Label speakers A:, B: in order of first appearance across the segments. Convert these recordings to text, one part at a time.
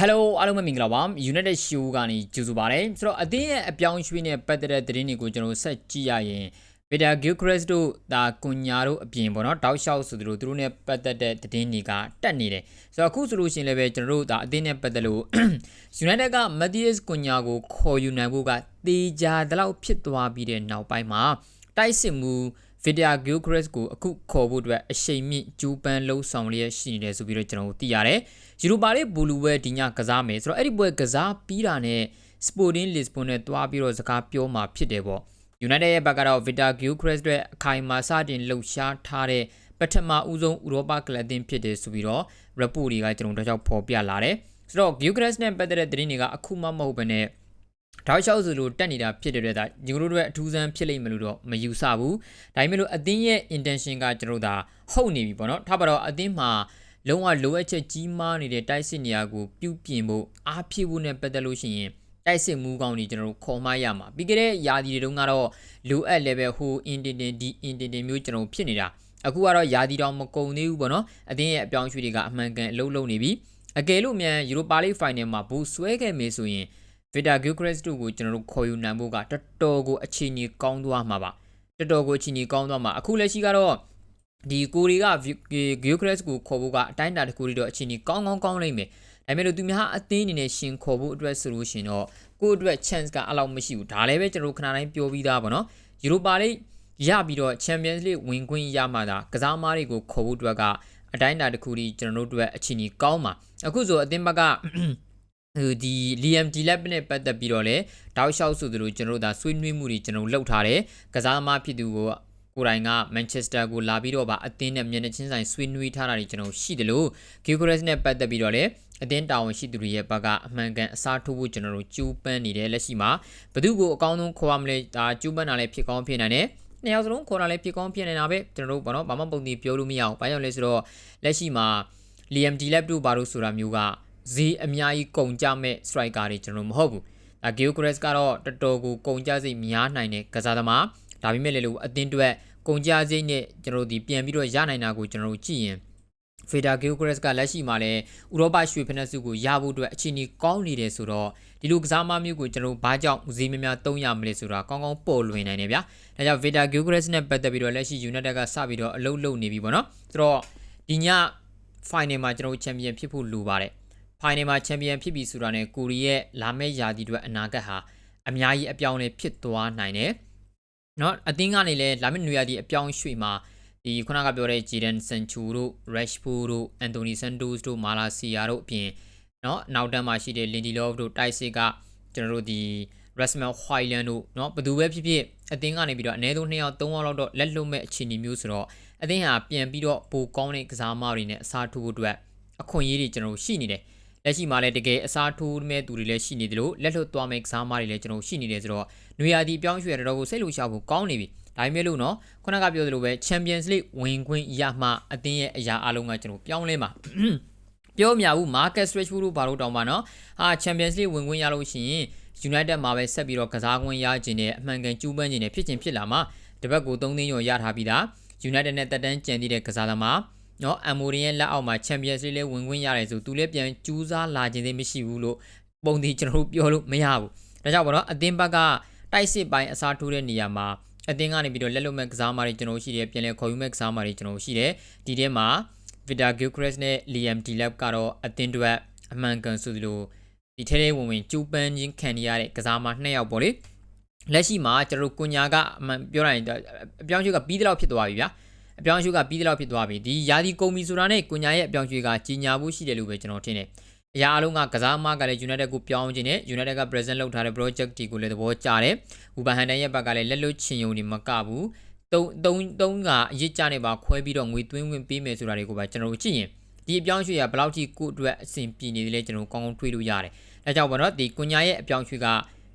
A: Hello အားလုံးပဲမင်္ဂလာပါ United Show ကနေကြိုဆိုပါရစေဆိုတော့အသင်းရဲ့အပြောင်းအရွှေ့နဲ့ပတ်သက်တဲ့သတင်းတွေကိုကျွန်တော်ဆက်ကြည့်ရရင် Peter Gilchrist တို့ဒါကွန်ညာတို့အပြင်ပေါ့နော်တောက်လျှောက်ဆိုသူတို့သူတို့နဲ့ပတ်သက်တဲ့သတင်းတွေကတက်နေတယ်ဆိုတော့အခုဆိုလို့ရှိရင်လည်းပဲကျွန်တော်တို့ဒါအသင်းနဲ့ပတ်သက်လို့ United က Matthias ကွန်ညာကိုခေါ်ယူနိုင်ဖို့ကတေချာတလောက်ဖြစ်သွားပြီးတဲ့နောက်ပိုင်းမှာတိုက်စစ်မှု Vidya Gilchrist ကိုအခုခေါ်ဖို့အတွက်အရှိန်မြင့်ကျူးပန်းလှုံ့ဆော်လျက်ရှိနေတယ်ဆိုပြီးတော့ကျွန်တော်တို့သိရတယ်။ယူရိုပါလေးဘူလူဝဲဒီညကစားမယ်ဆိုတော့အဲ့ဒီပွဲကစားပြီးတာနဲ့ Sporting Lisbon နဲ့တွားပြီးတော့စကားပြောမှာဖြစ်တယ်ပေါ့။ United ရဲ့ဘက်ကတော့ Vidya Gilchrist အတွက်အခိုင်အမာစတင်လှုပ်ရှားထားတဲ့ပထမဦးဆုံးဥရောပကလပ်အသင်းဖြစ်တယ်ဆိုပြီးတော့ report တွေကကျွန်တော်တို့ကြောက်ဖော်ပြလာတယ်။ဆိုတော့ Gilchrist နဲ့ပတ်သက်တဲ့သတင်းတွေကအခုမှမဟုတ်ဘဲနဲ့ တောက်လျှောက်ဆိုလို့တက်နေတာဖြစ်တဲ့အတွက်ဒါညီတို့တို့အထူးဆန်းဖြစ်လိမ့်မယ်လို့တော့မယူဆဘူးဒါပေမဲ့လို့အသင်းရဲ့ intention ကကျွန်တော်တို့ဒါဟုတ်နေပြီပေါ့နော်ထားပါတော့အသင်းမှာလုံးဝလိုအပ်ချက်ကြီးမားနေတဲ့တိုက်စစ်နေရာကိုပြုပြင်ဖို့အားဖြည့်ဖို့နဲ့ပတ်သက်လို့ရှိရင်တိုက်စစ်မူကောင်းတွေကျွန်တော်တို့ခေါ်မှရမှာပြီးကြတဲ့ယာဒီတွေတုန်းကတော့လိုအပ် level ဟို intention ဒီ intention မျိုးကျွန်တော်ဖြစ်နေတာအခုကတော့ယာဒီတောင်မကုန်သေးဘူးပေါ့နော်အသင်းရဲ့အပြောင်းအရွှေ့တွေကအမှန်ကန်အလုံးလုံးနေပြီအကယ်လို့မြန်ယူရိုပါလိဖိုင်နယ်မှာဘူဆွဲခဲ့မယ်ဆိုရင် Vita Gilchrist တို့ကိုကျွန်တော်တို့ခေါ်ယူနိုင်ဖို့ကတော်တော်ကိုအခြေအနေကောင်းသွားမှာပါတော်တော်ကိုအခြေအနေကောင်းသွားမှာအခုလက်ရှိကတော့ဒီကိုရီက Gilchrist ကိုခေါ်ဖို့ကအတိုင်းအတာတစ်ခုတည်းတော့အခြေအနေကောင်းကောင်းကောင်းလိမ့်မယ်ဒါပေမဲ့လို့သူများအသင်းအနေနဲ့ရှင်ခေါ်ဖို့အတွက်ဆိုလို့ရှင်တော့ကိုယ့်အတွက် chance ကအဲ့လောက်မရှိဘူးဒါလည်းပဲကျွန်တော်တို့ခဏတိုင်းပြောပြီးသားပါနော်ယူရိုပါလိရပြီးတော့ Champions League ဝင်ခွင့်ရမှသာကစားမားတွေကိုခေါ်ဖို့အတွက်ကအတိုင်းအတာတစ်ခုတည်းကျွန်တော်တို့အတွက်အခြေအနေကောင်းပါအခုဆိုအသင်းဘက်က ဟိုဒီ Liam Delap နဲ့ပတ်သက်ပြီးတော့လည်းတောက်လျှောက်ဆိုသလိုကျွန်တော်တို့ဒါဆွေးနွေးမှုတွေကျွန်တော်လှုပ်ထားတယ်ကစားသမားဖြစ်သူကိုကိုယ်တိုင်ကမန်ချက်စတာကိုလာပြီးတော့ဗာအသင်းနဲ့မျက်နှာချင်းဆိုင်ဆွေးနွေးထားတာတွေကျွန်တော်ရှိတယ်လို့ဂီဂရက်စ်နဲ့ပတ်သက်ပြီးတော့လည်းအသင်းတာဝန်ရှိသူတွေရဲ့ဘက်ကအမှန်ကန်အစားထိုးဖို့ကျွန်တော်တို့ကြိုးပမ်းနေတယ်လက်ရှိမှာဘသူကိုအကောင်းဆုံးခေါ်ရမလဲဒါကြိုးပမ်းတာလည်းဖြစ်ကောင်းဖြစ်နိုင်တယ်နှစ်ယောက်စလုံးခေါ်တာလည်းဖြစ်ကောင်းဖြစ်နေတာပဲကျွန်တော်တို့ဘာလို့ဘာမှပုံတည်ပြောလို့မရအောင်ဘာကြောင့်လဲဆိုတော့လက်ရှိမှာ Liam Delap တို့ဘာလို့ဆိုတာမျိုးက ဈေးအများကြီးကုန်ကြမဲ့ striker တွေကျွန်တော်မဟုတ်ဘူးဒါ Gilchrist ကတော့တော်တော်ကိုကုန်ကြစိတ်များနိုင်တဲ့ကစားသမားဒါပေမဲ့လည်းလို့အသင်းတွက်ကုန်ကြစိတ်နဲ့ကျွန်တော်တို့ဒီပြန်ပြီးတော့ရနိုင်တာကိုကျွန်တော်တို့ကြည့်ရင် Feda Gilchrist ကလက်ရှိမှာလည်းဥရောပရွှေဖက်နှက်စုကိုရဖို့အတွက်အခြေအနေကောင်းနေတယ်ဆိုတော့ဒီလိုကစားမမျိုးကိုကျွန်တော်ဘာကြောင့်ဈေးများများသုံးရမလဲဆိုတာကောင်းကောင်းပေါ်လွင်နိုင်တယ်ဗျာ။ဒါကြောင့် Feda Gilchrist နဲ့ပတ်သက်ပြီးတော့လက်ရှိ United ကစပြီးတော့အလုပ်လုပ်နေပြီပေါ့နော်။ဆိုတော့ဒီည final မှာကျွန်တော်ချန်ပီယံဖြစ်ဖို့လိုပါတယ်။ final မှာချန်ပီယံဖြစ်ပြီဆိုတာနဲ့ကိုရီရဲ့လာမယ့်ရာသီအတွက်အနာဂတ်ဟာအများကြီးအပြောင်းလဲဖြစ်သွားနိုင်တယ်။နော်အသင်းကနေလည်းလာမယ့်နွေရာသီအပြောင်းရွှေ့မှာဒီခုနကပြောတဲ့ Jadon Sancho တို့ Rashford တို့ Anthony Santos တို့ Malaysia တို့အပြင်เนาะနောက်တန်းမှာရှိတဲ့ Lindelof တို့တိုက်စစ်ကကျွန်တော်တို့ဒီ Rasmus Højlund တို့เนาะဘယ်သူပဲဖြစ်ဖြစ်အသင်းကနေပြီးတော့အနည်းဆုံး2ယောက်3ယောက်လောက်တော့လက်လွတ်မဲ့အခြေအနေမျိုးဆိုတော့အသင်းဟာပြန်ပြီးတော့ပိုကောင်းတဲ့ကစားမတွေနဲ့အစားထိုးဖို့အတွက်အခွင့်အရေးတွေကျွန်တော်တို့ရှိနေတယ် လက်ရှိမှာလည်းတကယ်အစားထိုးမဲ့သူတွေလည်းရှိနေတယ်လို့လက်လွတ်သွားမဲ့ကစားမတွေလည်းကျွန်တော်ရှိနေတယ်ဆိုတော့နွေရာသီပြောင်းရွှေ့ရတော့ကိုစိတ်လှုပ်ရှားဖို့ကောင်းနေပြီဒါပေမဲ့လို့နော်ခုနကပြောသလိုပဲ Champions League ဝင်ခွင့်ရမှအသင်းရဲ့အရာအလုံးကကျွန်တော်ပြောင်းလဲမှာပြောမြဘူး Marcus Rashford တို့ဘာလို့တောင်းပါနော်ဟာ Champions League ဝင်ခွင့်ရလို့ရှိရင် United မှာပဲဆက်ပြီးတော့ကစားခွင့်ရခြင်းနဲ့အမှန်ကန်ကျူးပန်းခြင်းနဲ့ဖြစ်ခြင်းဖြစ်လာမှာတပတ်ကို3သိန်းကျော်ရထားပြီးသား United နဲ့တက်တန်းကြံသေးတဲ့ကစားသမား နော်အမိုရင်ရဲ့လက်အောက်မှာ Champions League လဲဝင်ခွင့်ရတယ်ဆိုသူလည်းပြန်ကျူးစားလာခြင်းသိမရှိဘူးလို့ပုံဒီကျွန်တော်တို့ပြောလို့မရဘူးဒါကြောင့်ပေါ့နော်အသင်းဘက်ကတိုက်စစ်ပိုင်းအစားထိုးတဲ့နေရာမှာအသင်းကနေပြီးတော့လက်လွတ်မဲ့ကစားမားတွေကျွန်တော်ရှိတယ်ပြန်လဲခေါ်ယူမဲ့ကစားမားတွေကျွန်တော်ရှိတယ်ဒီထဲမှာ Vida Gilchrist နဲ့ Liam Delap ကတော့အသင်းတွေအမှန်ကန်ဆိုသလိုဒီထဲထဲဝင်ဝင်ကျူးပန်းခြင်းခံရတဲ့ကစားမနှစ်ယောက်ပေါ့လေလက်ရှိမှာကျွန်တော်တို့ကွန်ညာကအမှန်ပြောရရင်အပြောင်းအရွှေ့ကပြီးတဲ့လောက်ဖြစ်သွားပြီဗျာ အပြောင်းအရွှေ့ကပြီးတဲ့လောက်ဖြစ်သွားပြီဒီယာဒီကုံမီဆိုတာနဲ့ကွန်ညာရဲ့အပြောင်းအရွှေ့ကကြီးညာဖို့ရှိတယ်လို့ပဲကျွန်တော်ထင်တယ်အရာအလုံးကကစားမကလည်း United ကိုပြောင်းခြင်းနဲ့ United က present လုပ်ထားတဲ့ project ဒီကိုလည်းသဘောကျတယ်။ဝူဘန်ဟန်တန်ရဲ့ဘက်ကလည်းလက်လွတ်ချင်ယုံနေမကဘူး။သုံးသုံးသုံးကအရေးကြနေပါခွဲပြီးတော့ငွေသွင်းဝင်ပေးမယ်ဆိုတာတွေကိုပဲကျွန်တော်တို့ကြည့်ရင်ဒီအပြောင်းရွှေ့ရဘယ်လောက်ထိကိုအတွက်အဆင်ပြေနေသလဲကျွန်တော်ကောင်းကောင်းတွေးလို့ရတယ်။ဒါကြောင့်ဘောနော်ဒီကွန်ညာရဲ့အပြောင်းရွှေ့က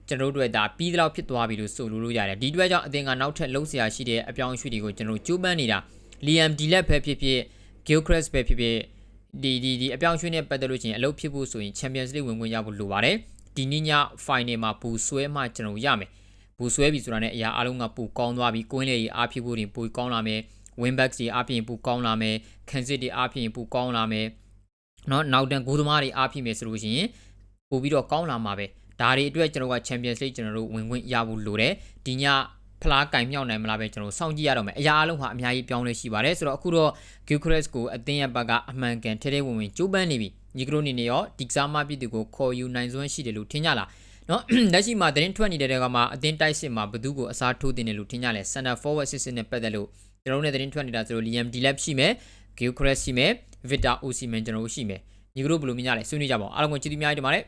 A: ကျွန်တော်တို့အတွက်ဒါပြီးတော့ဖြစ်သွားပြီလို့ဆိုလို့လို့ရတယ်။ဒီအတွက်ကြောင့်အသင်ကနောက်ထပ်လှုပ်ရှားရှိတဲ့အပြောင်းရွှေ့တွေကိုကျွန်တော်ကြိုးပမ်းနေတာ။ Liam Delap ပဲဖြစ်ဖြစ် Gilchrist ပဲဖြစ်ဖြစ်ဒီဒီဒီအပြောင်းရွှေ့နဲ့ပတ်သက်လို့ချင်းအလုပ်ဖြစ်ဖို့ဆိုရင် Champions League ဝင်ခွင့်ရဖို့လိုပါတယ်ဒီနေ့ည final မှာပူဆွဲမှကျွန်တော်ရမယ်ပူဆွဲပြီဆိုတာနဲ့အရာအလုံးကပူကောင်းသွားပြီကွင်းလေကြီးအားဖြစ်ဖို့တင်ပူကောင်းလာမယ် win backs တွေအားဖြင့်ပူကောင်းလာမယ် can sit တွေအားဖြင့်ပူကောင်းလာမယ် เนาะနောက်တန်းဂိုးသမားတွေအားဖြစ်မယ်ဆိုလို့ရှိရင်ပို့ပြီးတော့ကောင်းလာမှာပဲဒါတွေအတွက်ကျွန်တော်က Champions League ကျွန်တော်တို့ဝင်ခွင့်ရဖို့လိုတယ်ဒီည ဖလားကင်မြောက်နိုင်မလားပဲကျွန်တော်စောင့်ကြည့်ရတော့မယ်အရာအလုံးဟာအများကြီးပြောင်းလဲရှိပါတယ်ဆိုတော့အခုတော့ Gyökeres ကိုအသင်းရဲ့ဘက်ကအမှန်ကန်ထဲထဲဝင်ဝင်ကြိုးပမ်းနေပြီညီကရိုနေနေရောဒီကစားမပြည်သူကိုခေါ်ယူနိုင်စွမ်းရှိတယ်လို့ထင်ကြလားနော်လက်ရှိမှာသတင်းထွက်နေတဲ့ကမှာအသင်းတိုက်စစ်မှာဘသူကိုအစားထိုးတင်တယ်လို့ထင်ကြလဲ center forward စစ်စစ်နဲ့ပတ်သက်လို့ကျွန်တော်တို့နဲ့သတင်းထွက်နေတာဆိုတော့ Liam Delap ရှိမယ် Gyökeres ရှိမယ် Victor Osimhen ကျွန်တော်တို့ရှိမယ်ညီကရိုဘယ်လိုမြင်ကြလဲဆွေးနွေးကြပါဦးအားလုံးကိုကျေးဇူးများတင်ပါတယ်